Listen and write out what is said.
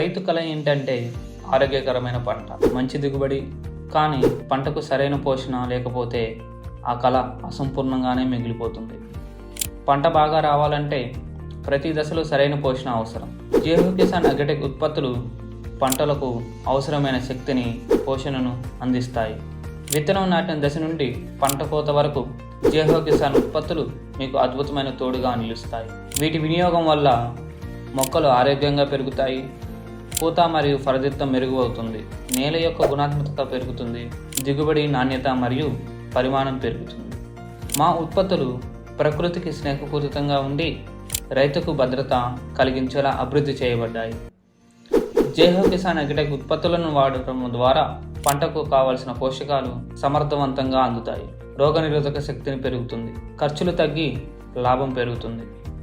రైతు కళ ఏంటంటే ఆరోగ్యకరమైన పంట మంచి దిగుబడి కానీ పంటకు సరైన పోషణ లేకపోతే ఆ కళ అసంపూర్ణంగానే మిగిలిపోతుంది. పంట బాగా రావాలంటే ప్రతి దశలో సరైన పోషణ అవసరం. జేహు కిసాన్ అగ్రిటెక్ ఉత్పత్తులు పంటలకు అవసరమైన శక్తిని పోషణను అందిస్తాయి. విత్తనం నాటిన దశ నుండి పంట కోత వరకు జేహో కిసాన్ ఉత్పత్తులు మీకు అద్భుతమైన తోడుగా నిలుస్తాయి. వీటి వినియోగం వల్ల మొక్కలు ఆరోగ్యంగా పెరుగుతాయి పూత మరియు ఫలదిత్తం మెరుగువవుతుంది. నేల యొక్క గుణాత్మకత పెరుగుతుంది. దిగుబడి నాణ్యత మరియు పరిమాణం పెరుగుతుంది. మా ఉత్పత్తులు ప్రకృతికి స్నేహపూరితంగా ఉండి రైతుకు భద్రత కలిగించేలా అభివృద్ధి చేయబడ్డాయి. జేహో కిసాన్ అగ్రిటెక్ ఉత్పత్తులను వాడటం ద్వారా పంటకు కావలసిన పోషకాలు సమర్థవంతంగా అందుతాయి. రోగనిరోధక శక్తిని పెరుగుతుంది. ఖర్చులు తగ్గి లాభం పెరుగుతుంది.